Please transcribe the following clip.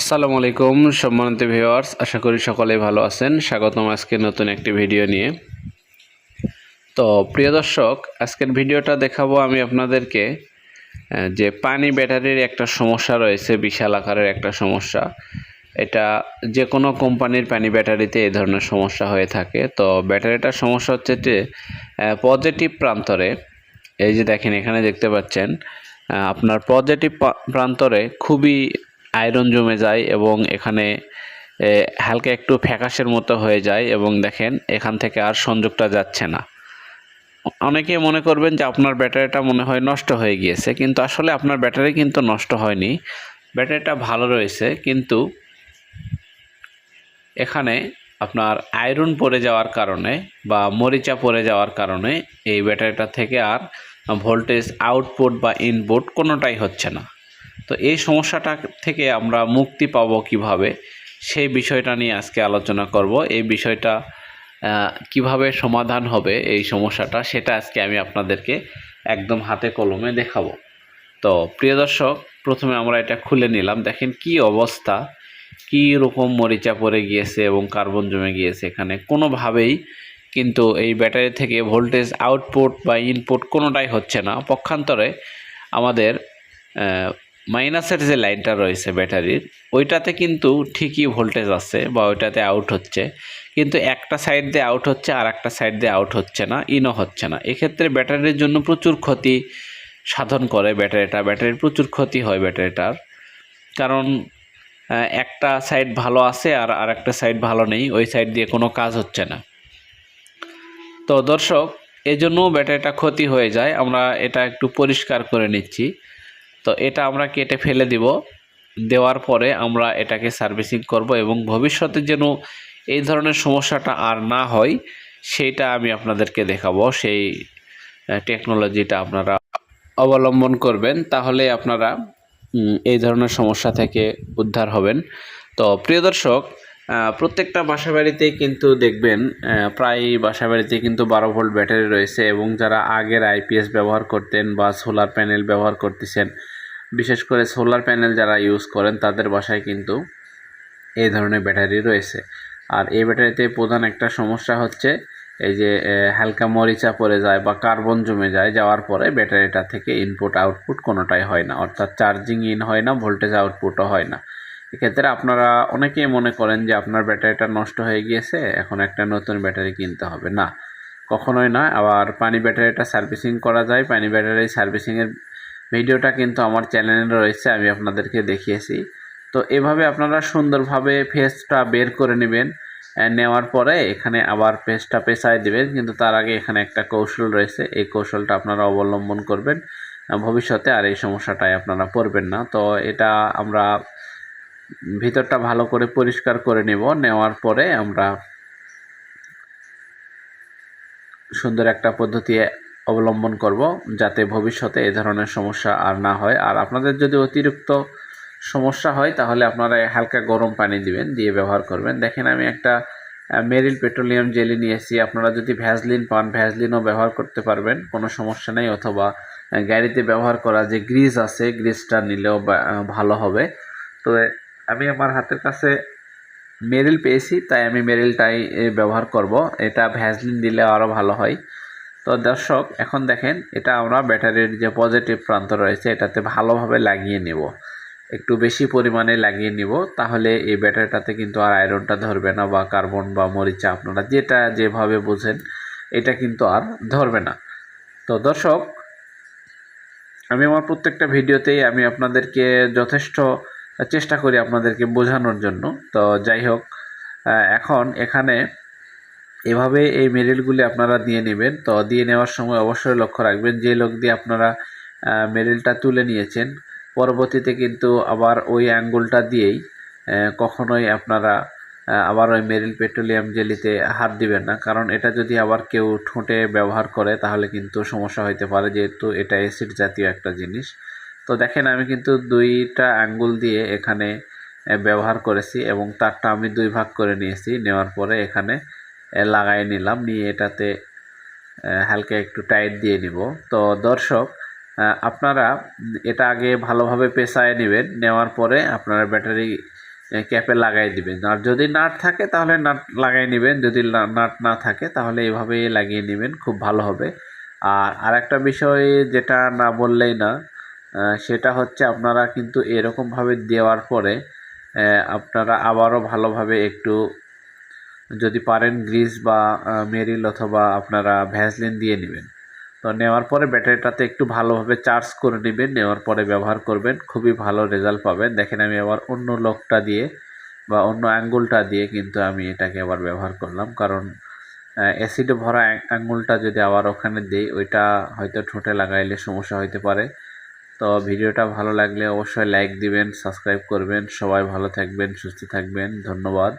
আসসালামু আলাইকুম, সম্মানিত ভিউয়ার্স, আশা করি সকলেই ভালো আছেন। স্বাগতম আজকে নতুন একটি ভিডিও নিয়ে। তো, প্রিয় দর্শক, আজকের ভিডিওটা দেখাবো আমি আপনাদেরকে যে পানি ব্যাটারির একটা সমস্যা রয়েছে, বিশাল আকারের একটা সমস্যা। এটা যে কোনো কোম্পানির পানি ব্যাটারিতে এই ধরনের সমস্যা হয়ে থাকে। তো ব্যাটারিটার সমস্যা হচ্ছে যে পজিটিভ প্রান্তরে, এই যে দেখেন, এখানে দেখতে পাচ্ছেন আপনার পজিটিভ প্রান্তরে খুবই আয়রন জমে যায় এবং এখানে হালকা একটু ফ্যাকাশের মতো হয়ে যায় এবং দেখেন এখান থেকে আর সংযোগটা যাচ্ছে না। অনেকে মনে করবেন যে আপনার ব্যাটারিটা মনে হয় নষ্ট হয়ে গিয়েছে, কিন্তু আসলে আপনার ব্যাটারি কিন্তু নষ্ট হয়নি। ব্যাটারিটা ভালো রয়েছে, কিন্তু এখানে আপনার আয়রন পড়ে যাওয়ার কারণে বা মরিচা পড়ে যাওয়ার কারণে এই ব্যাটারিটা থেকে আর ভোল্টেজ আউটপুট বা ইনপুট কোনোটাই হচ্ছে না। তো এই সমস্যাটা থেকে আমরা মুক্তি পাবো কীভাবে? সেই বিষয়টা নিয়ে আজকে আলোচনা করব। এই বিষয়টা কীভাবে সমাধান হবে এই সমস্যাটা, সেটা আজকে আমি আপনাদেরকে একদম হাতে কলমে দেখাবো। তো প্রিয় দর্শক, প্রথমে আমরা এটা খুলে নিলাম। দেখেন কি অবস্থা, কী রকম মরিচা পড়ে গিয়েছে এবং কার্বন জমে গিয়েছে এখানে। কোনোভাবেই কিন্তু এই ব্যাটারি থেকে ভোল্টেজ আউটপুট বা ইনপুট কোনোটাই হচ্ছে না। পক্ষান্তরে আমাদের মাইনাসের যে লাইনটা রয়েছে ব্যাটারির ওইটাতে কিন্তু ঠিকই ভোল্টেজ আছে বা ওইটাতে আউট হচ্ছে। কিন্তু একটা সাইড দিয়ে আউট হচ্ছে আর একটা সাইড দিয়ে আউট হচ্ছে না ইনও হচ্ছে না। এক্ষেত্রে ব্যাটারির জন্য প্রচুর ক্ষতি সাধন করে ব্যাটারিটা। ব্যাটারির প্রচুর ক্ষতি হয় ব্যাটারিটার। কারণ একটা সাইড ভালো আছে আর আর একটা সাইড ভালো নেই, ওই সাইড দিয়ে কোনো কাজ হচ্ছে না। তো দর্শক এজন্য ব্যাটারিটা ক্ষতি হয়ে যায়। আমরা এটা একটু পরিষ্কার করে নিচ্ছি। তো এটা আমরা কেটে ফেলে দিব। দেওয়ার পরে আমরা এটাকে সার্ভিসিং করব এবং ভবিষ্যতে যেন এই ধরনের সমস্যাটা আর না হয় সেইটা আমি আপনাদেরকে দেখাবো। সেই টেকনোলজিটা আপনারা অবলম্বন করবেন, তাহলে আপনারা এই ধরনের সমস্যা থেকে উদ্ধার হবেন। তো প্রিয় দর্শক প্রত্যেকটা বাসা বাড়িতেই কিন্তু দেখবেন প্রায় বাসা বাড়িতে কিন্তু বারো ভোল্ট ব্যাটারি রয়েছে এবং যারা আগের আইপিএস ব্যবহার করতেন বা সোলার প্যানেল ব্যবহার করতেছেন, বিশেষ করে সোলার প্যানেল যারা ইউজ করেন, তাদের বাসায় কিন্তু এই ধরনের ব্যাটারি রয়েছে। আর এই ব্যাটারিতে প্রধান একটা সমস্যা হচ্ছে, এই যে হালকা মরিচা পড়ে যায় বা কার্বন জমে যায়, যাওয়ার পরে ব্যাটারিটা থেকে ইনপুট আউটপুট কোনোটাই হয় না। অর্থাৎ চার্জিং ইন হয় না ভোল্টেজ আউটপুটও হয় না। এক্ষেত্রে আপনারা অনেকেই মনে করেন যে আপনার ব্যাটারিটা নষ্ট হয়ে গিয়েছে, এখন একটা নতুন ব্যাটারি কিনতে হবে। না, কখনোই না আবার পানি ব্যাটারিটা সার্ভিসিং করা যায়। পানি ব্যাটারি সার্ভিসিংয়ের ভিডিওটা কিন্তু আমার চ্যানেলে রয়েছে, আমি আপনাদেরকে দেখিয়েছি। তো এভাবে আপনারা সুন্দরভাবে ফেসটা বের করে নেবেন নেওয়ার পরে এখানে আবার পেস্টটা পেশায় দেবেন। কিন্তু তার আগে এখানে একটা কৌশল রয়েছে। এই কৌশলটা আপনারা অবলম্বন করবেন। ভবিষ্যতে আর এই সমস্যাটায় আপনারা পড়বেন না। তো এটা আমরা ভিতরটা ভালো করে পরিষ্কার করে নেব। নেওয়ার পরে আমরা সুন্দর একটা পদ্ধতি অবলম্বন করব যাতে ভবিষ্যতে এই ধরনের সমস্যা আর না হয়। আর আপনাদের যদি অতিরিক্ত সমস্যা হয়, তাহলে আপনারা হালকা গরম পানি দিবেন, দিয়ে ব্যবহার করবেন। দেখেন আমি একটা মেরিল পেট্রোলিয়াম জেলি নিয়েছি। আপনারা যদি ভ্যাজলিন পান, ভ্যাসলিনও ব্যবহার করতে পারবেন, কোনো সমস্যা নেই। অথবা গাড়িতে ব্যবহার করা যে গ্রিজ আছে, গ্রিজটা নিলেও ভালো হবে। তো আমি আমার হাতের কাছে মেরিল পেয়েছি, তাই আমি মেরিলটাই ব্যবহার করব। এটা ভ্যাসলিন দিলে আরও ভালো হয়। তো দর্শক, এখন দেখেন, এটা আমরা ব্যাটারির যে পজিটিভ প্রান্ত রয়েছে, এটাতে ভালোভাবে লাগিয়ে নেব। একটু বেশি পরিমাণে লাগিয়ে নিব, তাহলে এই ব্যাটারিটাতে কিন্তু আর আয়রনটা ধরবে না বা কার্বন বা মরিচা আপনারা যেটা যেভাবে বুঝেন, এটা কিন্তু আর ধরবে না। তো দর্শক, আমি আমার প্রত্যেকটা ভিডিওতেই আমি আপনাদেরকে যথেষ্ট চেষ্টা করি আপনাদেরকে বোঝানোর জন্য। তো যাই হোক এখন এখানে এভাবে এই মেরিলগুলি আপনারা দিয়ে নেবেন। তো দিয়ে নেওয়ার সময় অবশ্যই লক্ষ্য রাখবেন, যে লোক দিয়ে আপনারা মেরিলটা তুলে নিয়েছেন, পরবর্তীতে কিন্তু আবার ওই অ্যাঙ্গুলটা দিয়েই কখনোই আপনারা আবার ওই মেরিল পেট্রোলিয়াম জেলিতে হাত দিবেন না। কারণ এটা যদি আবার কেউ ঠোঁটে ব্যবহার করে, তাহলে কিন্তু সমস্যা হতে পারে, যেহেতু এটা অ্যাসিড জাতীয় একটা জিনিস। তো দেখেন, আমি কিন্তু দুইটা আঙ্গুল দিয়ে এখানে ব্যবহার করেছি এবং তারটা আমি দুই ভাগ করে নিয়েছি। নেওয়ার পরে এখানে লাগাই নিলাম। নিয়ে এটাতে হালকা একটু টাইট দিয়ে নিব। তো দর্শক আপনারা এটা আগে ভালোভাবে পেঁচায় নেবেন। নেওয়ার পরে আপনারা ব্যাটারি ক্যাপে লাগাই দিবেন। আর যদি নাট থাকে, তাহলে নাট লাগাই নেবেন। যদি নাট না থাকে, তাহলে এভাবেই লাগিয়ে নেবেন। খুব ভালো হবে। আর আরেকটা বিষয় যেটা না বললেই না সেটা হচ্ছে আপনারা কিন্তু এরকমভাবে দেওয়ার পরে আপনারা আবারও ভালোভাবে একটু যদি পারেন গ্রিস বা মেরিল অথবা আপনারা ভ্যাসলিন দিয়ে নেবেন। তো নেওয়ার পরে ব্যাটারিটাতে একটু ভালোভাবে চার্জ করে নেবেন, নেওয়ার পরে ব্যবহার করবেন, খুবই ভালো রেজাল্ট পাবেন। দেখেন আমি আবার অন্য লকটা দিয়ে বা অন্য অ্যাঙ্গুলটা দিয়ে কিন্তু আমি এটাকে আবার ব্যবহার করলাম। কারণ অ্যাসিডে ভরা অ্যাং- আঙ্গুলটা যদি আবার ওখানে দিই, ওইটা হয়তো ঠোঁটে লাগাইলে সমস্যা হতে পারে। তো ভিডিওটা ভালো লাগলে অবশ্যই লাইক দিবেন সাবস্ক্রাইব করবেন। সবাই ভালো থাকবেন, সুস্থ থাকবেন। ধন্যবাদ।